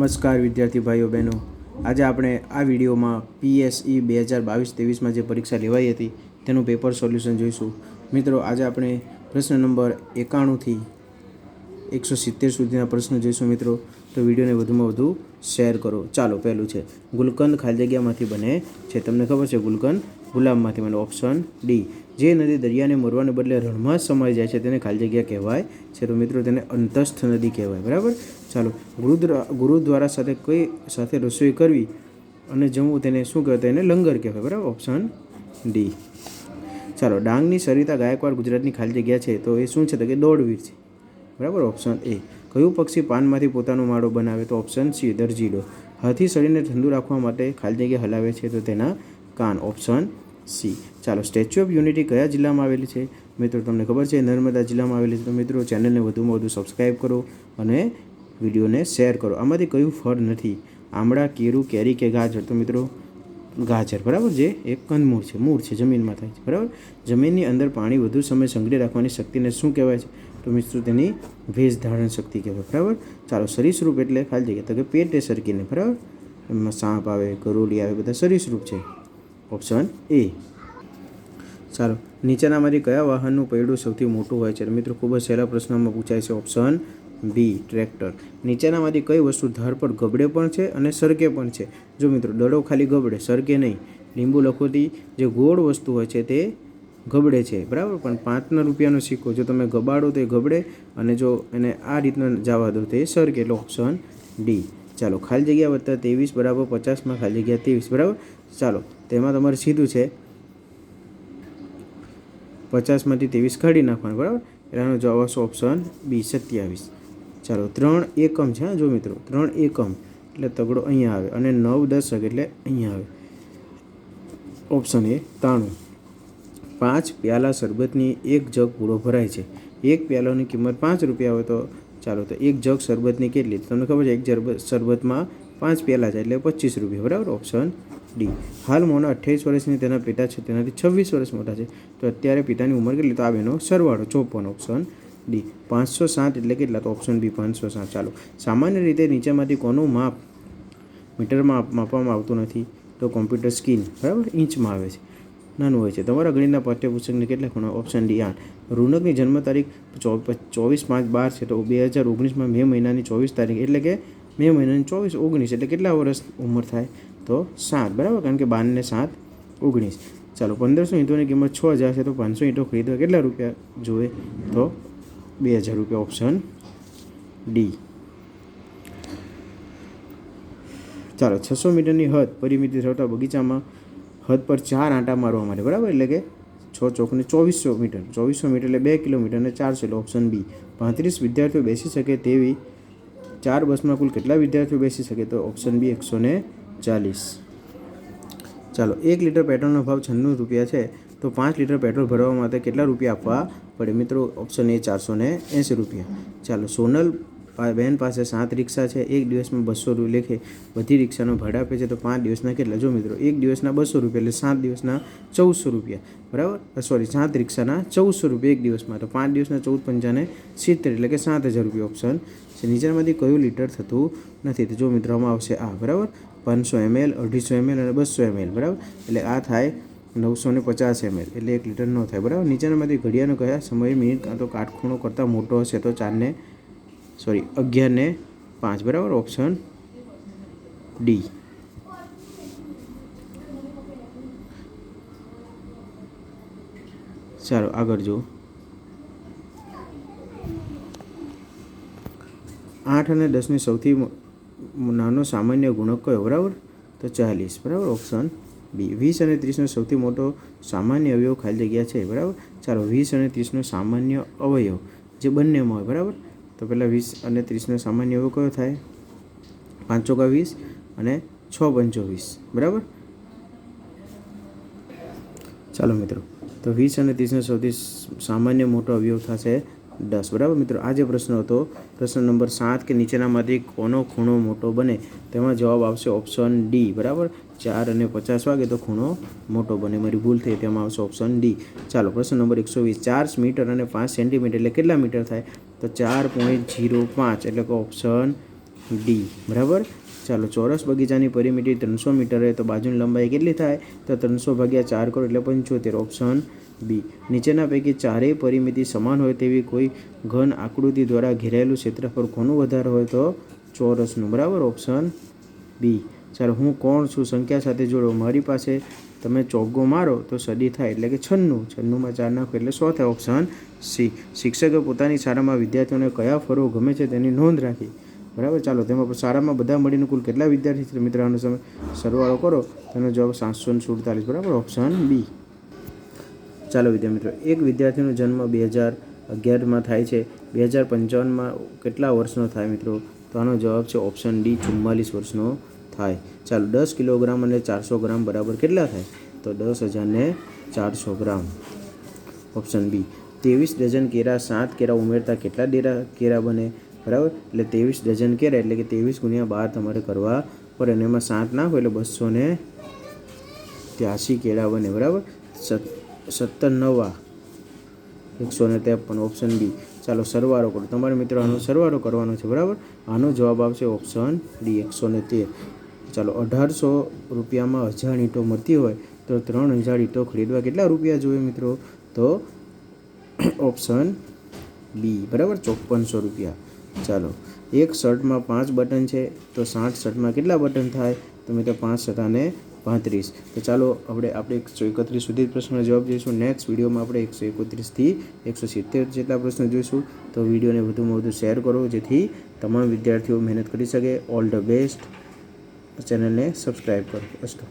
નમસ્કાર વિદ્યાર્થી ભાઈઓ, બહેનો. આજે આપણે આ વિડીયોમાં પીએસઈ બે હજાર બાવીસ ત્રેવીસમાં જે પરીક્ષા લેવાઈ હતી, તેનું પેપર સોલ્યુશન જોઈશું. મિત્રો, આજે આપણે પ્રશ્ન નંબર એકાણુંથી એકસો સિત્તેર સુધીના પ્રશ્નો જોઈશું મિત્રો. તો વિડીયોને વધુમાં વધુ શેર કરો. ચાલો, પહેલું છે. ગુલકંદ ખાલી જગ્યામાંથી બને છે. તમને ખબર છે ગુલકંદ? ગુલાબમાંથી બને. Option D. જે નદી દરિયાને મરવાને બદલે રણમાં સમાઈ જાય છે, તેને ખાલી જગ્યા કહેવાય છે. તો મિત્રો, તેને અંતસ્થ નદી કહેવાય. બરાબર? ચાલો ગુરુદ્રા ગુરુદ્વારા સાથે કઈ સાથે રસોઈ કરવી અને જમવું તેને શું કહેવાય? તેને લંગર કહેવાય, બરાબર? ઓપ્શન ડી ચાલો, ડાંગની સરિતા ગાયકવાડ ગુજરાતની ખાલી જગ્યા છે, તો એ શું છે? તો કે દોડવીર છે. બરાબર? ઓપ્શન એ કયું પક્ષી પાનમાંથી પોતાનો માળો બનાવે? તો ઓપ્શન સી દરજીડો. હાથી શરીરને ઠંડુ રાખવા માટે ખાલી જગ્યા હલાવે છે, તો તેના કાન. ઓપ્શન સી ચાલો, સ્ટેચ્યુ ઓફ યુનિટી કયા જિલ્લામાં આવેલી છે? મિત્રો, તમને ખબર છે, નર્મદા જિલ્લામાં આવેલી છે, તો મિત્રો, ચેનલને વધુમાં વધુ સબસ્ક્રાઈબ કરો અને વિડીયોને શેર કરો. આમાંથી કયું ફળ નથી? આમળા કેરું કેરી કે ગાજર? તો મિત્રો, ગાજર, બરાબર જે એક કંદમૂળ છે મૂળ છે, જમીનમાં થાય છે, બરાબર? જમીનની અંદર પાણી વધુ સમય સંગ્રહી રાખવાની શક્તિને શું કહેવાય છે? તો મિત્રો, તેની ભેજ ધારણ શક્તિ કહેવાય, બરાબર? ચાલો, સરીસૃપ એટલે ખાલી જગ્યા, તો કે પેટે સરકીને, બરાબર? એમાં સાપ આવે ગરોળી આવે, બધા સરીસૃપ છે. Option A. ચાલો, નીચેનામાંથી કયા વાહનનું પૈડું સૌથી મોટું હોય છે? મિત્રો, ખૂબ જ સહેલા પ્રશ્નમાં પૂછાય છે ઓપ્શન બી, ટ્રેક્ટર. નીચેનામાંથી કઈ વસ્તુ ધાર પર ગબડે પણ છે અને સરકે પણ છે. જો મિત્રો, દડો ખાલી ગબડે, સરકે નહીં. લીંબુ લખોથી જે ગોળ વસ્તુ હોય છે તે ગબડે છે. બરાબર? પણ પાંચના રૂપિયાનો સિક્કો, જો તમે ગબાડો તો એ ગબડે અને જો એને આ રીતના જવા દો તો એ સરકે. Option D. ચાલો, ખાલી જગ્યા વત્તા ત્રેવીસ બરાબર પચાસમાં ખાલી જગ્યા ત્રેવીસ, બરાબર? ચાલો, તેમાં તમારે સીધું છે પચાસમાંથી ત્રેવીસ કાઢી નાખવાનું, બરાબર? એનો જવાબ આવશે ઓપ્શન બી, સત્યાવીસ. ચાલો, ત્રણ એકમ છે જો મિત્રો, ત્રણ એકમ. એટલે તગડો અહીંયા આવે અને નવ દશક એટલે અહીંયા આવે. ઓપ્શન એ તાણું. પાંચ પ્યાલા શરબતની એક જગ પૂરો ભરાય છે. એક પ્યાલાની કિંમત પાંચ રૂપિયા હોય તો ચાલો, તો એક જગ શરબતની કેટલી? તમને ખબર છે, એક શરબતમાં પાંચ પ્યાલા છે, એટલે પચીસ રૂપિયા, બરાબર? ઓપ્શન ડી હાલ મોના અઠ્યાવીસ વર્ષની તેના પિતા છે, તેનાથી છવ્વીસ વર્ષ મોટા છે. તો અત્યારે પિતાની ઉંમર કેટલી? તો આવેનો સરવાળો, ચોપન ઓપ્શન ડી પાંચસો સાત એટલે કેટલા? તો ઓપ્શન બી પાંચસો સાત. ચાલો. સામાન્ય રીતે નીચેમાંથી કોનું માપ મીટરમાં માપવામાં આવતું નથી? તો કોમ્પ્યુટર સ્કીન બરાબર? ઇંચમાં આવે છે. નાનું હોય છે. તમારા ગણિતના પાઠ્યપુસ્તકને કેટલા ખૂણા? ઓપ્શન ડી આઠ. રૂનકની જન્મ તારીખ ચોવીસ પાંચ બાર છે. તો બે હજાર ઓગણીસમાં મે મહિનાની ચોવીસ તારીખ એટલે કે મે મહિનાની ચોવીસ ઓગણીસ એટલે કેટલા વર્ષ ઉંમર થાય? તો સાત, બરાબર? કારણ કે બારને સાત ઓગણીસ. ચાલો, પંદરસો ઈંટોની કિંમત છ હજાર છે. તો પાંચસો ઈંટો ખરીદવા કેટલા રૂપિયા જોવે તો બે હજાર રૂપિયા ઓપ્શન ડી ચાલો, છસો મીટરની હદ પરિમિતિ ધરાવતા બગીચામાં હદ પર ચાર આંટા મારવા માટે, બરાબર? એટલે કે છ ચોકને ચોવીસો મીટર ચોવીસો મીટર એટલે બે કિલોમીટર અને ચારસો એટલે ઓપ્શન બી પાંત્રીસ વિદ્યાર્થીઓ બેસી શકે તેવી ચાર બસમાં કુલ કેટલા વિદ્યાર્થીઓ બેસી શકે? તો ઓપ્શન બી એકસો ચાલીસ. ચાલો, એક લીટર પેટ્રોલનો ભાવ છન્નું રૂપિયા છે. તો પાંચ લીટર પેટ્રોલ ભરવા માટે કેટલા રૂપિયા આપવા પડે? મિત્રો ઓપ્શન એ ચારસો ને એંસી રૂપિયા. ચાલો, સોનલ બહેન પાસે સાત રિક્ષા છે, એક દિવસમાં બસો રૂપિયા લેખે બધી રિક્ષાનો ભાડા આપે છે, તો પાંચ દિવસના કેટલા? જો મિત્રો, એક દિવસના બસો રૂપિયા એટલે સાત દિવસના ચૌદસો રૂપિયા. બરાબર? સોરી સાત રિક્ષાના ચૌદસો રૂપિયા એક દિવસમાં. તો પાંચ દિવસના ચૌદ પંચાને સિત્તેર એટલે કે સાત હજાર રૂપિયા ઓપ્શન છે. નીચેનામાંથી કયું લીટર થતું નથી? તો જો મિત્રોમાં આવશે આ. બરાબર? પાંચસો એમએલ અઢીસો એમએલ અને બસો એમએલ બરાબર? એટલે આ થાય નવસો ને પચાસ એમએલ એટલે એક લીટર ન થાય. બરાબર? નીચેનામાંથી ઘડિયાળનો કયા સમયે મિનિટ કાં તો કાટખૂણો કરતાં મોટો હશે તો ચારને સોરી અગિયાર ને પાંચ. બરાબર? ઓપ્શન ડી ચાલો, આગળ જુઓ. આઠ અને દસની સૌથી નાનો સામાન્ય ગુણક કયો? બરાબર? તો ચાલીસ. બરાબર? Option B. વીસ અને ત્રીસનો સૌથી મોટો સામાન્ય અવયવ ખાલી જગ્યા છે, બરાબર? ચાલો, વીસ અને ત્રીસનો સામાન્ય અવયવ જે બંનેમાં હોય, બરાબર? તો પહેલાં વીસ અને ત્રીસનો સામાન્ય અવયવ કયો થાય? પાંચ ચોકા વીસ અને છ પંચો વીસ, બરાબર? ચાલો મિત્રો, તો વીસ અને ત્રીસનો સૌથી સામાન્ય મોટો અવયવ થશે દસ. બરાબર મિત્રો? આ જે પ્રશ્ન હતો, પ્રશ્ન નંબર સાત કે નીચેનામાંથી કોનો ખૂણો મોટો બને, તેમાં જવાબ આવશે ઓપ્શન ડી બરાબર? ચાર અને પચાસ વાગે તો ખૂણો મોટો બને. મારી ભૂલ થઈ, તેમાં આવશે ઓપ્શન ડી ચાલો, પ્રશ્ન નંબર એકસો વીસ. ચાર મીટર અને પાંચ સેન્ટીમીટર એટલે કેટલા મીટર થાય? તો ચાર પોઈન્ટ જીરો પાંચ એટલે કે ઓપ્શન ડી બરાબર? ચાલો ચોરસ બગીચાની પરિમિતિ ત્રણસો મીટર હોય તો બાજુની લંબાઈ કેટલી થાય? તો ત્રણસો ભાગ્યા ચાર કરો એટલે પંચોતેર. ઓપ્શન બી, નીચેના પૈકી ચારેય પરિમિતિ સમાન હોય તેવી કોઈ ઘન આકૃતિ દ્વારા ઘેરાયેલું ક્ષેત્રફળ કોનું વધારે હોય તો ચોરસનું, બરાબર? ઓપ્શન બી, ચાલો હું કોણ છું સંખ્યા સાથે જોડો? મારી પાસે તમે ચોગ્ગો મારો તો સદી થાય એટલે કે છન્નું. છન્નુંમાં ચાર નાખો એટલે સો થાય. ઓપ્શન સી, શિક્ષકે પોતાની શાળામાં વિદ્યાર્થીઓને કયા ફરો ગમે છે તેની નોંધ રાખી. બરાબર? ચાલો, તેમાં શાળામાં બધા મળીને કુલ કેટલા વિદ્યાર્થી છે મિત્રો? સમય સરવાળો કરો, તેનો જવાબ સાતસો ને સુડતાલીસ, બરાબર? ઓપ્શન બી ચાલો વિદ્યાર્થી મિત્રો, એક વિદ્યાર્થીનો જન્મ બે હજાર અગિયારમાં થાય છે. બે હજાર પંચાવનમાં કેટલા વર્ષનો થાય મિત્રો? તો આનો જવાબ છે ઓપ્શન ડી ચુમ્માલીસ વર્ષનો થાય. ચાલો, દસ કિલોગ્રામ અને ચારસો ગ્રામ બરાબર કેટલા થાય? તો દસ હજારને ચારસો ગ્રામ. ઓપ્શન બી ત્રેવીસ ડઝન કેરા, સાત કેરા ઉમેરતા કેટલા ડેરા કેરા બને? બરાબર? એટલે ત્રેવીસ ડઝન કેરા એટલે કે ત્રેવીસ ગુણ્યા બાર તમારે કરવા પડે અને એમાં સાત નાખો એટલે બસો ને ત્યાસી કેળા બને, બરાબર? સત- સત્તર નવા. એકસો ને ત્રેપન ઓપ્શન બી ચાલો સરવારો કરો. તમારે મિત્રો આનો સરવારો કરવાનો છે, બરાબર? આનો જવાબ આવશે ઓપ્શન ડી એકસો ને તેર. ચાલો અઢારસો રૂપિયામાં હજાર ઈંટો મળતી હોય તો ત્રણ હજાર ઈંટો ખરીદવા કેટલા રૂપિયા જોઈએ મિત્રો? તો ઓપ્શન બી બરાબર? ચોપનસો રૂપિયા. ચાલો, એક શર્ટમાં પાંચ બટન છે, તો સાઠ શર્ટમાં કેટલા બટન થાય? તો મિત્રો પાંચ સતાને પાંત્રીસ. તો ચાલો, આપણે આપણે એકસો એકત્રીસ સુધી પ્રશ્નનો જવાબ જોઈશું. નેક્સ્ટ વિડીયોમાં આપણે એકસો એકોત્રીસથી એકસો સિત્તેર જેટલા પ્રશ્નો જોઈશું. તો વિડીયોને વધુમાં વધુ શેર કરો, જેથી તમામ વિદ્યાર્થીઓ મહેનત કરી શકે. ઓલ ધ બેસ્ટ ચેનલને સબસ્ક્રાઈબ કરો. અસ્તુ.